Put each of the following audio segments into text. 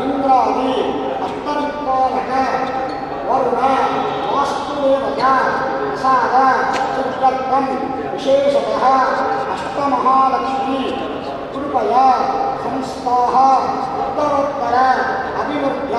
இந்திராதி அஸ்தரிக்கோலக வருண வாஸ்துவேவக சாத சுற்றத்வம் விசேஷதः அஷ்டமகாலட்சுமி कृपया संस्थाः उत्तरोत्तर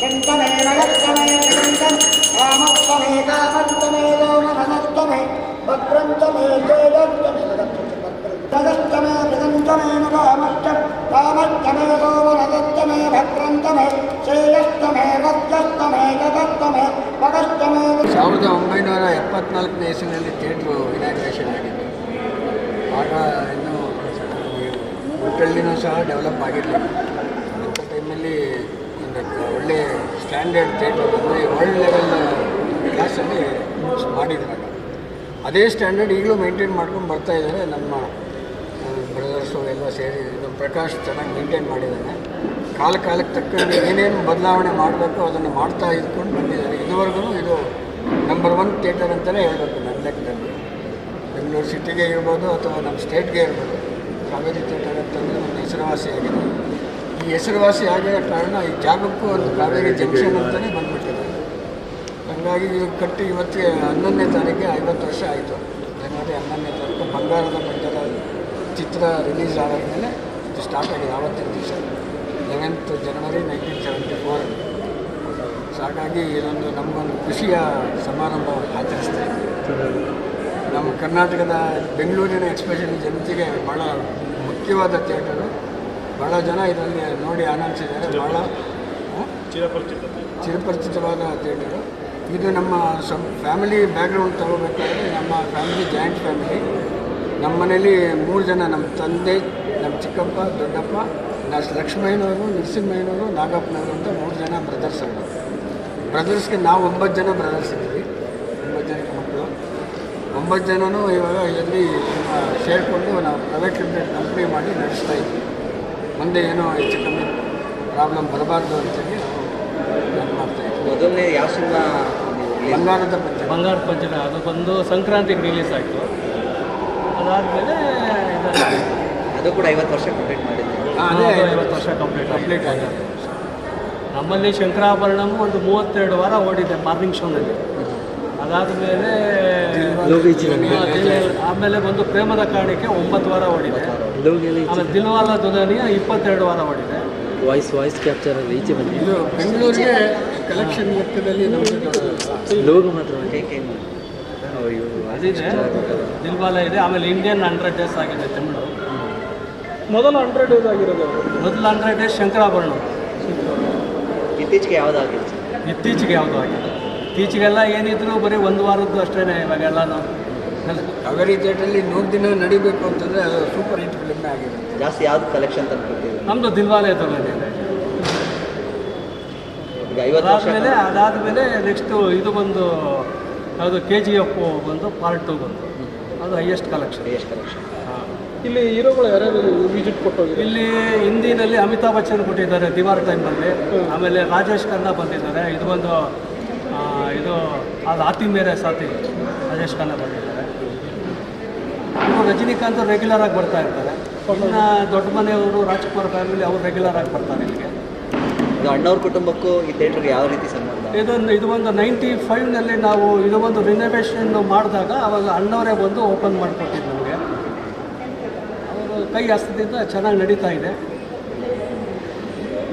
ಶಂಕಮೇವ ಯಕ್ಷಮೇ ಶಂಕಂ ರಾಮತ್ತಮೇ ಕಾಮತ್ತಮೇ ಲೋಮನತ್ತಮೇ ಭದ್ರಂತಮೇ ಜಯದತ್ತಮೇ ಜಗತ್ತಮೇ ಜಗಂತಮೇ ನಗಾಮಷ್ಟಂ ರಾಮತ್ತಮೇ ಲೋಮನದತ್ತಮೇ ಭದ್ರಂತಮೇ ಶ್ರೇಯಸ್ತಮೇ ವಜ್ರಸ್ತಮೇ ಜಗತ್ತಮೇ ಭಗಸ್ತಮೇ ಸಾವಿರದ ಒಂಬೈನೂರ ಎಪ್ಪತ್ನಾಲ್ಕನೇ ಇಸ್ವಿನಲ್ಲಿ ಥಿಯೇಟ್ರು ಇನಾಗ್ರೇಷನ್ ಆಗಿತ್ತು. ಆಗ ಇನ್ನೂ ಹೋಟೆಲ್ಲಿನೂ ಸಹ ಡೆವಲಪ್ ಆಗಿರಲಿಲ್ಲ ಅಂಥ ಟೈಮಲ್ಲಿ ಒಂದು ಒಳ್ಳೆ ಸ್ಟ್ಯಾಂಡರ್ಡ್ ಥಿಯೇಟರ್ ಅಂದರೆ ವರ್ಲ್ಡ್ ಲೆವೆಲ್ ಕ್ಲಾಸಲ್ಲಿ ಮಾಡಿದ್ರು ಅದೇ ಸ್ಟ್ಯಾಂಡರ್ಡ್ ಈಗಲೂ ಮೇಂಟೈನ್ ಮಾಡ್ಕೊಂಡು ಬರ್ತಾ ಇದ್ದಾರೆ. ನಮ್ಮ ಬ್ರದರ್ಸು ಎಲ್ಲ ಸೇರಿ ಇದು ಪ್ರಕಾಶ್ ಚೆನ್ನಾಗಿ ಮೇಂಟೈನ್ ಮಾಡಿದ್ದಾನೆ ಕಾಲ ಕಾಲಕ್ಕೆ ತಕ್ಕಂತೆ ಏನೇನು ಬದಲಾವಣೆ ಮಾಡಬೇಕು ಅದನ್ನು ಮಾಡ್ತಾ ಇದ್ಕೊಂಡು ಬಂದಿದ್ದಾರೆ. ಇದುವರೆಗೂ ಇದು ನಂಬರ್ ಒನ್ ಥಿಯೇಟರ್ ಅಂತಲೇ ಹೇಳಬೇಕು ನನ್ನ ಲೆಕ್ಕದಲ್ಲಿ. ಬೆಂಗಳೂರು ಸಿಟಿಗೆ ಇರ್ಬೋದು ಅಥವಾ ನಮ್ಮ ಸ್ಟೇಟ್ಗೆ ಇರ್ಬೋದು. ಕಾವೇರಿ ಥಿಯೇಟರ್ ಅಂತಂದರೆ ಒಂದು ಹೆಸರುವಾಸಿಯಾಗಿದೆ ಈ ಹೆಸರುವಾಸಿ ಆಗಿರೋ ಕಾರಣ ಈ ಜಾಗಕ್ಕೂ ಒಂದು ಕಾವೇರಿ ಜಂಕ್ಷನ್ ಅಂತಲೇ ಬಂದ್ಬಿಟ್ಟಿದೆ. ಹಾಗಾಗಿ ಇದು ಕಟ್ಟಿ ಇವತ್ತಿಗೆ ಹನ್ನೊಂದನೇ ತಾರೀಕಿಗೆ ಐವತ್ತು ವರ್ಷ ಆಯಿತು. ಜನವರಿ ಹನ್ನೊಂದನೇ ತಾರೀಕು ಬಂಗಾರದ ಮಂಡಲ ಚಿತ್ರ ರಿಲೀಸ್ ಆದಮೇಲೆ ಇದು ಸ್ಟಾರ್ಟ್ ಆಗಿದೆ ಆವತ್ತಿನ ದಿವಸ, eleventh January nineteen seventy four so ಹಾಗಾಗಿ ಇದೊಂದು ನಮಗೊಂದು ಖುಷಿಯ ಸಮಾರಂಭ ಆಚರಿಸ್ತಾ ಇದ್ದೀವಿ ನಮ್ಮ ಕರ್ನಾಟಕದ ಬೆಂಗಳೂರಿನ ಎಕ್ಸ್ಪ್ರೆಷನ್ ಜನತೆಗೆ ಭಾಳ ಮುಖ್ಯವಾದ ಥಿಯೇಟರು ಭಾಳ ಜನ ಇದರಲ್ಲಿ ನೋಡಿ ಆನಂದಿಸಿದ್ದಾರೆ. ಭಾಳ ಚಿರಪರಿಚಿತ ಚಿರಪರಿಚಿತವಾದ ಥಿಯೇಟರು ಇದು ನಮ್ಮ ಸಮ್ ಫ್ಯಾಮಿಲಿ ಬ್ಯಾಕ್ಗ್ರೌಂಡ್ ತಗೋಬೇಕಾದ್ರೆ ನಮ್ಮ ಫ್ಯಾಮಿಲಿ ಜಾಯಿಂಟ್ ಫ್ಯಾಮಿಲಿ ನಮ್ಮ ಮನೇಲಿ ಮೂರು ಜನ ನಮ್ಮ ತಂದೆ ನಮ್ಮ ಚಿಕ್ಕಪ್ಪ ದೊಡ್ಡಪ್ಪ ನಾ ಲಕ್ಷ್ಮಯ್ಯನವರು ನರಸಿಂಹಯ್ಯನವರು ನಾಗಪ್ಪನವರು ಅಂತ ಮೂರು ಜನ ಬ್ರದರ್ಸ್ ಅವರು. ಬ್ರದರ್ಸ್ಗೆ ನಾವು ಒಂಬತ್ತು ಜನ ಬ್ರದರ್ಸ್ ಇದ್ದೀವಿ. ಒಂಬತ್ತು ಜನನೂ ಇವಾಗ ಇಲ್ಲಿ ಸೇರಿಕೊಂಡು ನಾವು ಪ್ರೈವೇಟ್ ಲಿಮಿಟೆಡ್ ಕಂಪ್ನಿ ಮಾಡಿ ನಡೆಸ್ತಾ ಇದ್ವಿ ಮುಂದೆ ಏನೋ ಹೆಚ್ಚು ಕಮ್ಮಿ ಪ್ರಾಬ್ಲಮ್ ಬರಬಾರ್ದು ಅಂತೇಳಿ ನಾವು ಪ್ಲಾನ್ ಮಾಡ್ತಾ ಇದ್ವಿ ಮೊದಲನೇ ಯಾವ ಸಿನಿಮಾ ಬಂಗಾರದ ಪಂಚ ಬಂಗಾರದ ಪಂಚನ ಅದು ಬಂದು ಸಂಕ್ರಾಂತಿಗೆ ರಿಲೀಸ್ ಆಯಿತು. ಅದಾದಮೇಲೆ ಅದು ಕೂಡ ಐವತ್ತು ವರ್ಷ ಕಂಪ್ಲೀಟ್ ಮಾಡಿದ್ದೆ. ಅದೇ ಐವತ್ತು ವರ್ಷ ಕಂಪ್ಲೀಟ್ ಕಂಪ್ಲೀಟ್ ಆಗಿದೆ. ನಮ್ಮಲ್ಲಿ ಶಂಕರಾಭರಣವೂ ಒಂದು ಮೂವತ್ತೆರಡು ವಾರ ಓಡಿದೆ ಮಾರ್ನಿಂಗ್ ಶೋನಲ್ಲಿ ಅದಾದಮೇಲೆ ಆಮೇಲೆ ಬಂದು ಪ್ರೇಮದ ಕಾಣಿಕೆ ಒಂಬತ್ತು ವಾರ ಓಡಿದೆ. ಆಮೇಲೆ ದಿಲ್ವಾಲ ದುಲಾನಿಯ ಇಪ್ಪತ್ತೆರಡು ವಾರ ಓಡಿದೆ. ವಾಯ್ಸ್ ವಾಯ್ಸ್ ಕ್ಯಾಪ್ಚರ್ ಅಲ್ಲಿ ಈಚೆ ಬಂದಿದೆ ಇದು ಬೆಂಗಳೂರಿಗೆ ಕಲೆಕ್ಷನ್ ಲೆಕ್ಕದಲ್ಲಿ ನಮಗೆ ಲೋಗೋ ಮಾತ್ರ ಅದಿದೆ. ದಿಲ್ವಾಲ ಇದೆ. ಆಮೇಲೆ ಇಂಡಿಯನ್ ಹಂಡ್ರೆಡ್ ಡೇಸ್ ಆಗಿದೆ ತಮಿಳು ಮೊದಲ ಹಂಡ್ರೆಡ್ ಡೇಸ್ ಆಗಿರೋದು ಮೊದಲು ಹಂಡ್ರೆಡ್ ಡೇಸ್ ಶಂಕರಾಭರಣ. ಇತ್ತೀಚೆಗೆ ಯಾವುದಾಗಿಲ್ಲ ಇತ್ತೀಚೆಗೆ ಯಾವ್ದು ಆಗಿದೆ ಇತ್ತೀಚೆಗೆಲ್ಲ ಏನಿದ್ರು ಬರೀ ಒಂದು ವಾರದ್ದು ಅಷ್ಟೇ ಇವಾಗೆಲ್ಲನೂ. ಕಾವೇರಿ ಥಿಯೇಟ್ರಲ್ಲಿ ನೂರು ದಿನ ನಡಿಬೇಕು ಅಂತಂದರೆ ಅದು ಸೂಪರ್ ಹಿಟ್ ಫಿಲ್ಮ್ ಆಗಿರುತ್ತೆ ಜಾಸ್ತಿ ಯಾವ್ದು ಕಲೆಕ್ಷನ್ ತಂದು ಕೊಟ್ಟಿದ್ದೀವಿ ನಮ್ಮದು ದಿಲ್ವಾಲೆ ವರ್ಷ ಅದಾದಮೇಲೆ ಅದಾದಮೇಲೆ ನೆಕ್ಸ್ಟು ಇದು ಬಂದು ಅದು ಕೆ ಜಿ ಎಫ್ ಬಂದು ಪಾರ್ಟ್ ಟು ಬಂತು ಅದು ಹೈಯೆಸ್ಟ್ ಕಲೆಕ್ಷನ್ ಹೈಯೆಸ್ಟ್ ಕಲೆಕ್ಷನ್ ಇಲ್ಲಿ ಹೀರೋಗಳು ಯಾರ್ಯಾರು ವಿಸಿಟ್ ಕೊಟ್ಟೋಗಿ ಇಲ್ಲಿ ಹಿಂದಿನಲ್ಲಿ ಅಮಿತಾಬ್ ಬಚ್ಚನ್ ಕೊಟ್ಟಿದ್ದಾರೆ ದಿವಾರ್ ಟೈಮಲ್ಲಿ ಆಮೇಲೆ ರಾಜೇಶ್ ಖನ್ನಾ ಬಂದಿದ್ದಾರೆ. ಇದು ಬಂದು ಆ, ಇದು ಅದು ಆತಿ ಮೇರೆ ಸಾತಿ ರಾಜೇಶ್ ಖನ್ನಾ ಬಂದಿದ್ದಾರೆ. ಇವರು ರಜನಿಕಾಂತ್ ರೆಗ್ಯುಲರ್ ಆಗಿ ಬರ್ತಾ ಇರ್ತಾರೆ. ಇನ್ನ ದೊಡ್ಡ ಮನೆಯವರು ರಾಜ್ಕುಮಾರ್ ಫ್ಯಾಮಿಲಿ ಅವರು ರೆಗ್ಯುಲರ್ ಆಗಿ ಬರ್ತಾರೆ ಇಲ್ಲಿಗೆ. ಇದು ಅಣ್ಣವ್ರ ಕುಟುಂಬಕ್ಕೂ ಈ ಥಿಯೇಟ್ರಿಗೆ ಯಾವ ರೀತಿ ಸಂಬಂಧ? ಇದೊಂದು ಇದು ಒಂದು ನೈಂಟಿ ಫೈವ್ನಲ್ಲಿ ನಾವು ಇದು ಒಂದು ರಿನೋವೇಷನ್ ಮಾಡಿದಾಗ ಅವಾಗ ಅಣ್ಣವರೇ ಬಂದು ಓಪನ್ ಮಾಡಿಕೊಟ್ಟಿದ್ದು ನಮಗೆ. ಅವರು ಕೈ ಹಸ್ತದಿಂದ ಚೆನ್ನಾಗಿ ನಡೀತಾ ಇದೆ.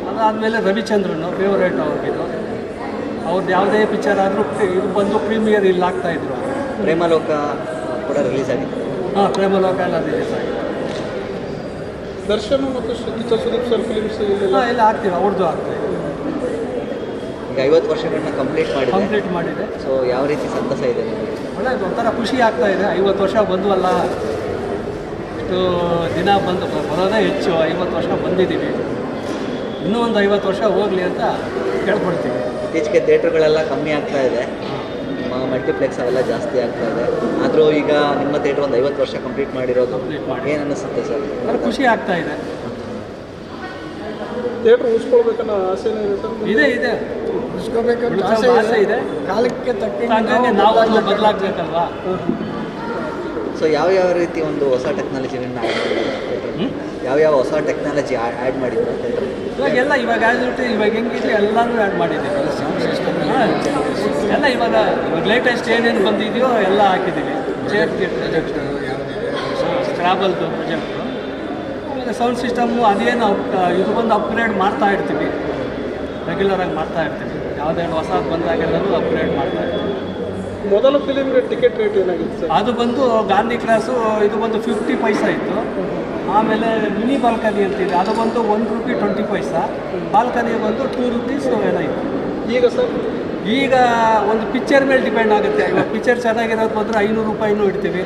ಅದಾದಮೇಲೆ ರವಿಚಂದ್ರನ್ ಫೇವರೇಟ್ ಅವ್ರಿಗಿದು. ಅವ್ರದ್ದು ಯಾವುದೇ ಪಿಕ್ಚರ್ ಆದರೂ ಇದು ಬಂದು ಪ್ರೀಮಿಯರ್ ಇಲ್ಲಿ ಆಗ್ತಾಯಿದ್ರು ಪ್ರೇಮಲೋಕ ಕೂಡ ರಿಲೀಸ್ ಆಗಿತ್ತು. ಹಾಂ ಪ್ರೇಮಲೋಕ ಎಲ್ಲ ರಿಲೀಸ್ ಆಗಿತ್ತು ದರ್ಶನ ಮತ್ತು ಕಿಚ್ಚ ಸುದೀಪ್ ಸರ್ ಫಿಲಿಮ್ಸ್ ಎಲ್ಲ ಆಗ್ತೀವಿ ಅವ್ರದ್ದು ಆಗ್ತೀವಿ ಈಗ ಐವತ್ತು ವರ್ಷಗಳನ್ನ ಕಂಪ್ಲೀಟ್ ಮಾಡಿ ಕಂಪ್ಲೀಟ್ ಮಾಡಿದೆ. ಸೊ ಯಾವ ರೀತಿ ಸಂತಸ ಇದೆ ಒಳ್ಳೆ ಒಂಥರ ಖುಷಿ ಆಗ್ತಾ ಇದೆ. ಐವತ್ತು ವರ್ಷ ಬಂದ್ವಲ್ಲ ಇಷ್ಟು ದಿನ ಬಂದು ಬರೋದೇ ಹೆಚ್ಚು ಐವತ್ತು ವರ್ಷ ಬಂದಿದ್ದೀವಿ. ಇನ್ನೂ ಒಂದು ಐವತ್ತು ವರ್ಷ ಹೋಗಲಿ ಅಂತ ಕೇಳ್ಕೊಡ್ತೀವಿ ಇತ್ತೀಚೆಗೆ ಥಿಯೇಟ್ರ್ಗಳೆಲ್ಲ ಕಮ್ಮಿ ಆಗ್ತಾ ಇದೆ. ಮಲ್ಟಿಪ್ಲೆಕ್ಸ್ ಅವೆಲ್ಲ ಜಾಸ್ತಿ ಆಗ್ತಾ ಇದೆ. ಆದರೂ ಈಗ ನಿಮ್ಮ ಥಿಯೇಟ್ರ್ ಒಂದು ಐವತ್ತು ವರ್ಷ ಕಂಪ್ಲೀಟ್ ಮಾಡಿರೋದು. ಏನು ಅನ್ನಿಸುತ್ತೆ ಸರ್? ಖುಷಿ ಆಗ್ತಾ ಇದೆ. ಥಿಯೇಟ್ರ್ ಉಳಿಸ್ಕೊಳ್ಬೇಕನ್ನೋ ಆಸೆನೇ ಇದೆ ಸರ್? ಇದೆ ಆಸೆ ಆಸೆ ಇದೆ. ಕಾಲಕ್ಕೆ ತಕ್ಕಂಗೆ ನಾವು ಬದಲಾಗಬೇಕಲ್ವಾ? ಸೊ ಯಾವ ಯಾವ ರೀತಿ ಒಂದು ಹೊಸ ಟೆಕ್ನಾಲಜಿಗಳನ್ನ ಆ್ಯಡ್ ಯಾವ ಯಾವ ಹೊಸ ಟೆಕ್ನಾಲಜಿ ಆ್ಯಡ್ ಮಾಡಿದ್ರು ಇವಾಗ ಇವಾಗೆಲ್ಲ ಇವಾಗ ಆಗಿಬಿಟ್ಟು ಇವಾಗ ಹೆಂಗಿದ್ರೆ ಎಲ್ಲರೂ ಆ್ಯಡ್ ಮಾಡಿದ್ದೀವಿ ಹಾಂ. ಎಲ್ಲ ಇವಾಗ ಇವಾಗ ಲೇಟೆಸ್ಟ್ ಏನೇನು ಬಂದಿದೆಯೋ ಎಲ್ಲ ಹಾಕಿದ್ದೀವಿ ಚೇರ್ ಪ್ರಾಜೆಕ್ಟ್? ಸ್ಕ್ರಾಬಲ್ದು ಪ್ರೊಜೆಕ್ಟು ಆಮೇಲೆ ಸೌಂಡ್ ಸಿಸ್ಟಮ್ಮು ಅದೇನು ಅಪ್ ಇದು ಬಂದು ಅಪ್ಗ್ರೇಡ್ ಮಾಡ್ತಾ ಇರ್ತೀವಿ. ರೆಗ್ಯುಲರಾಗಿ ಮಾಡ್ತಾ ಇರ್ತೀವಿ. ಯಾವುದೇ ಹೊಸದು ಬಂದಾಗೆಲ್ಲರೂ ಅಪ್ಗ್ರೇಡ್ ಮಾಡ್ತಾ ಇರ್ತೀವಿ. ಮೊದಲ ಫಿಲಿಮ್ಗೆ ಟಿಕೆಟ್ ರೇಟ್ ಏನಾಗಿತ್ತು ಸರ್? ಅದು ಬಂದು ಗಾಂಧಿ ಕ್ಲಾಸು ಇದು ಬಂದು ಫಿಫ್ಟಿ ಪೈಸಾ ಇತ್ತು. ಆಮೇಲೆ ಮಿನಿ ಬಾಲ್ಕನಿ ಅಂತಿದೆ. ಅದು ಬಂದು one rupee twenty paisa balcony ಬಂದು ಟೂ ರುಪೀಸ್ ಏನಾಯಿತು ಇತ್ತು. ಈಗ ಸರ್? ಈಗ ಒಂದು ಪಿಕ್ಚರ್ ಮೇಲೆ ಡಿಪೆಂಡ್ ಆಗುತ್ತೆ. ಇವಾಗ ಪಿಕ್ಚರ್ ಚೆನ್ನಾಗಿರೋದು ಬಂದರೆ ಐನೂರು ರೂಪಾಯಿನೂ ಇಡ್ತೀವಿ.